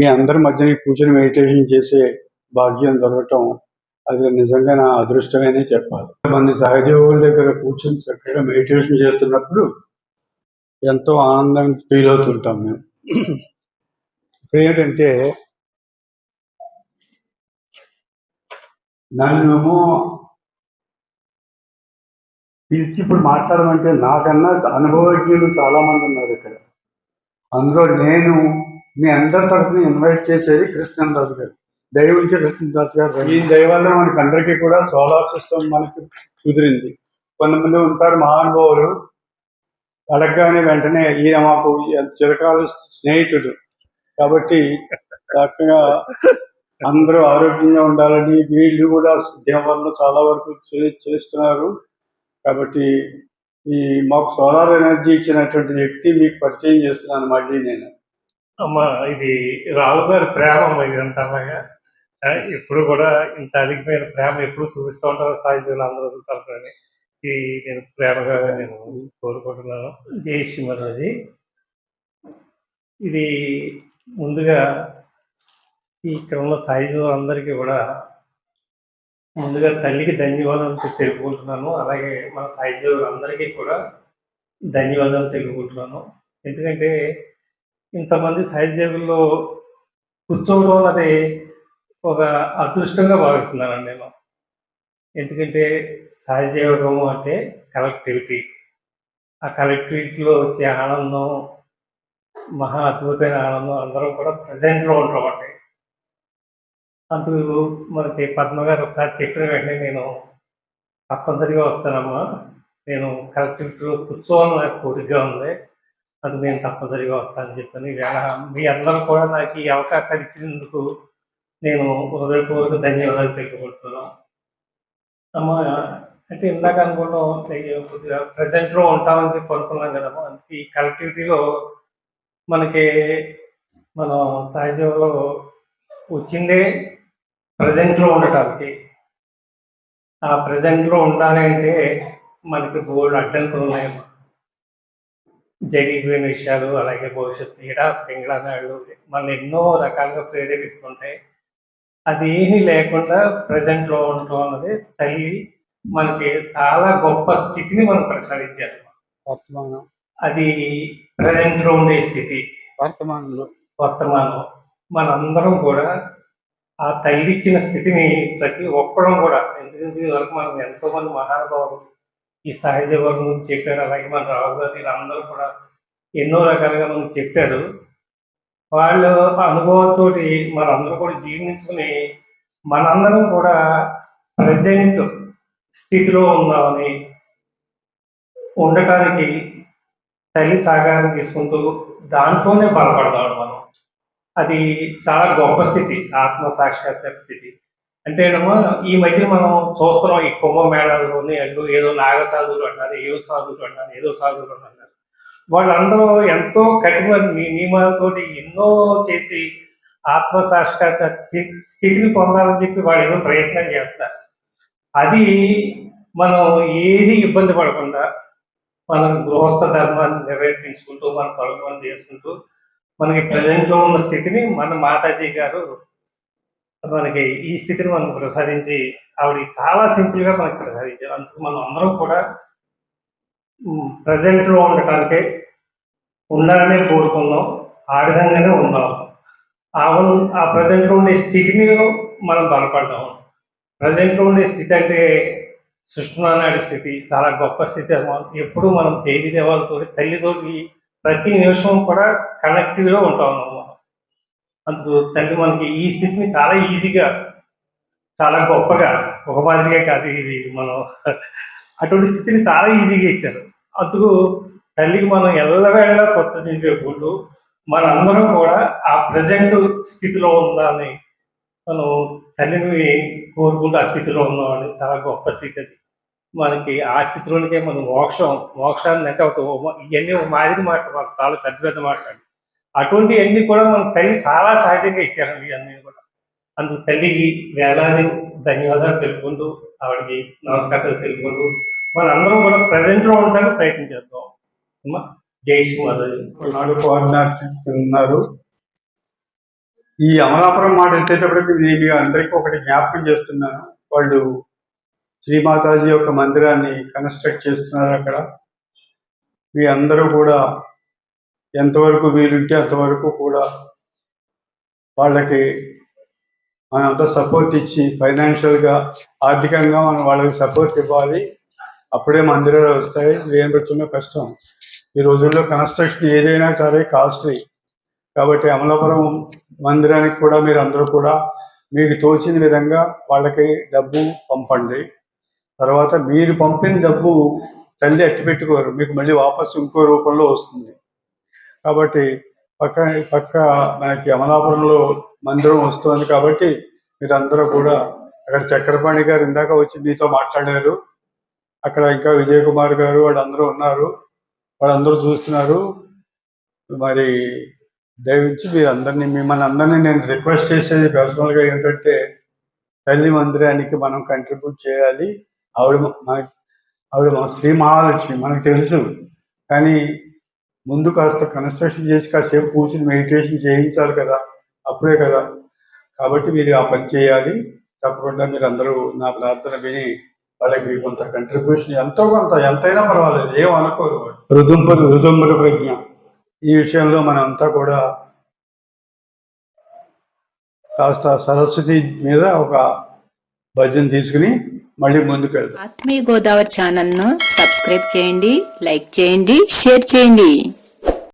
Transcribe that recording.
మీ అందరి మధ్యన కూర్చొని మెడిటేషన్ చేసే భాగ్యం దొరకటం అది నిజంగా నా అదృష్టమేనే చెప్పాలి. మంది సహజీవుల దగ్గర కూర్చొని చక్కగా మెడిటేషన్ చేస్తున్నప్పుడు ఎంతో ఆనందం ఫీల్ అవుతుంటాం మేము. ఇప్పుడు ఏంటంటే నన్ను పిలిచి ఇప్పుడు మాట్లాడమంటే నాకన్నా అనుభవజ్ఞులు చాలా మంది ఉన్నారు ఇక్కడ. అందులో నేను మీ అందరి తరఫున ఇన్వైట్ చేసేది కృష్ణరాజు గారు. దయవుంచి కృష్ణరాజు గారు ఈ దయ వల్ల మనకి అందరికీ కూడా సోలార్ సిస్టమ్ మనకి కుదిరింది. కొంతమంది ఉంటారు మహానుభావులు. అడగగానే వెంటనే ఈయన మాకు చిరకాల స్నేహితుడు. కాబట్టి చక్కగా అందరూ ఆరోగ్యంగా ఉండాలని వీళ్ళు కూడా దేవాలను చాలా వరకు చే- చేస్తున్నారు. కాబట్టి ఈ మాకు సోలార్ ఎనర్జీ ఇచ్చినటువంటి వ్యక్తి మీకు పరిచయం చేస్తున్నాను మళ్ళీ నేను. అమ్మ ఇది రావు గారి ప్రేమ అమ్మ ఇదంతా అలాగా ఎప్పుడు కూడా ఇంత అధికమైన ప్రేమ ఎప్పుడు చూపిస్తూ ఉంటారు సాహిత్యులు అందరూ తరపుని ఈ నేను ప్రేమగా నేను కోరుకుంటున్నాను. జై శ్రీమరాజీ ఇది ముందుగా ఇక్కడ ఉన్న సాయిజు అందరికీ కూడా ముందుగా తల్లికి ధన్యవాదాలు తెలుపుకుంటున్నాను. అలాగే మన సాయిజు అందరికీ కూడా ధన్యవాదాలు తెలుపుకుంటున్నాను. ఎందుకంటే ఇంతమంది సహజీవుల్లో కూర్చోవడం అన్నది ఒక అదృష్టంగా భావిస్తున్నాను నేను. ఎందుకంటే సహజీవకం అంటే కలెక్టివిటీ. ఆ కలెక్టివిటీలో వచ్చే ఆనందం మహా అద్భుతమైన ఆనందం అందరం కూడా ప్రజెంట్లో ఉంటాం అండి. అందుకు మనకి పద్మ గారు ఒకసారి చెప్పిన వెంటనే నేను తప్పనిసరిగా వస్తానమ్మా. నేను కలెక్టివిటీలో కూర్చోవాలని నాకు కోరికగా ఉంది. అది నేను తప్పనిసరిగా వస్తానని చెప్పాను ఈవేళ మీ అందరూ కూడా నాకు ఈ అవకాశాలు ఇచ్చినందుకు నేను హృదయపూర్వక ధన్యవాదాలు తెలుపుకుంటున్నాను అమ్మ అంటే ఇందాక అనుకుంటాం ప్రజెంట్లో ఉంటామని చెప్పి అనుకున్నాం కదమ్మా. అందుకే ఈ కలెక్టివిటీలో మనకి మనం సహజంలో వచ్చిందే ప్రజెంట్లో ఉండటానికి. ఆ ప్రజెంట్లో ఉండాలంటే మనకి బోర్డు అడ్డంకులు ఉన్నాయమ్మా. జరిగిపోయిన విషయాలు అలాగే భవిష్యత్తు ఈడ పింగళనాళ్ళు మన ఎన్నో రకాలుగా ప్రేరేపిస్తుంటాయి. అది ఏమీ లేకుండా ప్రజెంట్లో ఉండటం అన్నది తల్లి మనకి చాలా గొప్ప స్థితిని మనం ప్రసాదించారు వర్తమానం. అది ప్రజెంట్లో ఉండే స్థితి. వర్తమానంలో. వర్తమానం. మనందరం కూడా ఆ తల్లి ఇచ్చిన స్థితిని ప్రతి ఒక్కడం కూడా ఎందుకంటే ఇదివరకు మనం ఎంతో మంది మహానుభావులు ఈ సహజ వర్గం గురించి చెప్పారు. అలాగే మన రావు గారు వీళ్ళందరూ కూడా ఎన్నో రకాలుగా మనకు చెప్పారు. వాళ్ళ అనుభవంతో మనందరూ కూడా జీర్ణించుకుని మనందరం కూడా ప్రజెంట్ స్థితిలో ఉన్నామని ఉండటానికి తల్లి సహకారం తీసుకుంటూ దాంట్లోనే బలపడతాడు మనం. అది చాలా గొప్ప స్థితి ఆత్మ సాక్షాత్కార స్థితి. అంటే ఈ మధ్య మనం చూస్తున్నాం ఈ కుంభమేళాల్లోని అంటూ ఏదో నాగ సాధువులు అంటారు ఏదో సాధువులు అంటారు ఏదో సాధువులు అంటారు వాళ్ళందరూ ఎంతో కఠిన నియమాలతోటి ఎన్నో చేసి ఆత్మ సాక్షాత్ స్థితిని పొందాలని చెప్పి వాళ్ళు ఏదో ప్రయత్నం చేస్తారు. అది మనం ఏది ఇబ్బంది పడకుండా మనం గృహస్థ ధర్మాన్ని నిర్వర్తించుకుంటూ మన పరుగు చేసుకుంటూ మనకి ప్రజెంట్లో ఉన్న స్థితిని మన మాతాజీ గారు మనకి ఈ స్థితిని మనకు ప్రసాదించి ఆవిడ చాలా సింపుల్గా మనకి ప్రసాదించారు. అందుకు మనం అందరం కూడా ప్రజెంట్లో ఉండటానికే ఉండాలనే కోరుకుందాం. ఆ విధంగానే ఉందాం. ఆవు ఆ ప్రజెంట్లో ఉండే స్థితిని మనం బలపడదాం. ప్రజెంట్లో ఉండే స్థితి అంటే సృష్టినానాడి స్థితి చాలా గొప్ప స్థితి ఎప్పుడు మనం దేవి దేవాలతో తల్లితోటి ప్రతి నిమిషం కూడా కనెక్టివ్గా ఉంటాం మనం అందుకు తండ్రి మనకి ఈ స్థితిని చాలా ఈజీగా చాలా గొప్పగా ఒక మాదిరిగా కాదు ఇది మనం అటువంటి స్థితిని చాలా ఈజీగా ఇచ్చారు. అందుకు తల్లికి మనం ఎల్లవేళ కొత్త నింపేప్పుడు మన అందరం కూడా ఆ ప్రజెంట్ స్థితిలో ఉందని మనం తల్లిని కోరుకుంటూ ఆ స్థితిలో ఉన్నామని చాలా గొప్ప స్థితి అది. మనకి ఆ స్థితిలోనికే మనం మోక్షం మోక్షాన్ని అంటే ఒక ఇవన్నీ ఒక మాదిరి మాట మాకు చాలా పెద్ద పెద్ద మాట్లాడి అటువంటి అన్ని కూడా మన తల్లి చాలా సహజంగా ఇచ్చారు అన్ని కూడా. అందుకు తల్లికి వేలాది ధన్యవాదాలు తెలుపుకుంటూ ఆవిడకి నమస్కారాలు తెలుపుకుంటూ మనందరం కూడా ప్రజెంట్లో ఉండడానికి ప్రయత్నం చేద్దాం. జై శ్రీ మాతాజీ. నాడు ఉన్నారు. ఈ అమలాపురం మాట ఎత్తేటప్పటికి నేను అందరికీ ఒకటి జ్ఞాపకం చేస్తున్నాను. వాళ్ళు శ్రీమాతాజీ యొక్క మందిరాన్ని కన్స్ట్రక్ట్ చేస్తున్నారు అక్కడ. మీ అందరూ కూడా ఎంతవరకు వీలుంటే అంతవరకు కూడా వాళ్ళకి మనంతా సపోర్ట్ ఇచ్చి ఫైనాన్షియల్గా ఆర్థికంగా మనం వాళ్ళకి సపోర్ట్ ఇవ్వాలి. అప్పుడే మందిరాలు వస్తాయి. ఏం పెడుతున్నా కష్టం. ఈ రోజుల్లో కన్స్ట్రక్షన్ ఏదైనా సరే కాస్ట్లీ కాబట్టి అమలాపురం మందిరానికి కూడా మీరు అందరూ కూడా మీకు తోచిన విధంగా వాళ్ళకి డబ్బు పంపండి. తర్వాత మీరు పంపిన డబ్బు తల్లి అట్టి పెట్టుకోరు మీకు మళ్ళీ వాపసు ఇంకో రూపంలో వస్తుంది. కాబట్టి పక్క పక్క మనకి అమలాపురంలో మందిరం వస్తుంది కాబట్టి మీరందరూ కూడా అక్కడ చక్రపాణి గారు ఇందాక వచ్చి మీతో మాట్లాడారు. అక్కడ ఇంకా విజయ్ కుమార్ గారు వాళ్ళందరూ ఉన్నారు. వాళ్ళందరూ చూస్తున్నారు. మరి దయవించి మీరందరినీ మిమ్మల్ని అందరినీ నేను రిక్వెస్ట్ చేసేది పర్సనల్గా ఏంటంటే తల్లి మందిరానికి మనం కంట్రిబ్యూట్ చేయాలి. ఆవిడ ఆవిడ మన శ్రీ మహాలక్ష్మి మనకు తెలుసు. కానీ ముందు కాస్త కన్స్ట్రక్షన్ చేసి కాసేపు కూర్చుని మెడిటేషన్ చేయించాలి కదా అప్పుడే కదా. కాబట్టి మీరు ఆ పని చేయాలి. తప్పకుండా మీరు అందరూ నా ప్రార్థన విని వాళ్ళకి కొంత కంట్రిబ్యూషన్ ఎంతో కొంత ఎంతైనా పర్వాలేదు ఏం అనుకోరు రుదుంపరు రుదుంబరు ప్రజ్ఞ. ఈ విషయంలో మనం అంతా కూడా కాస్త సరస్వతి మీద ఒక భజన తీసుకుని మళ్ళీ ముందుకు వెళ్దాం. ఆత్మీయ గోదావరి ఛానల్ను సబ్స్క్రైబ్ చేయండి లైక్ చేయండి షేర్ చేయండి.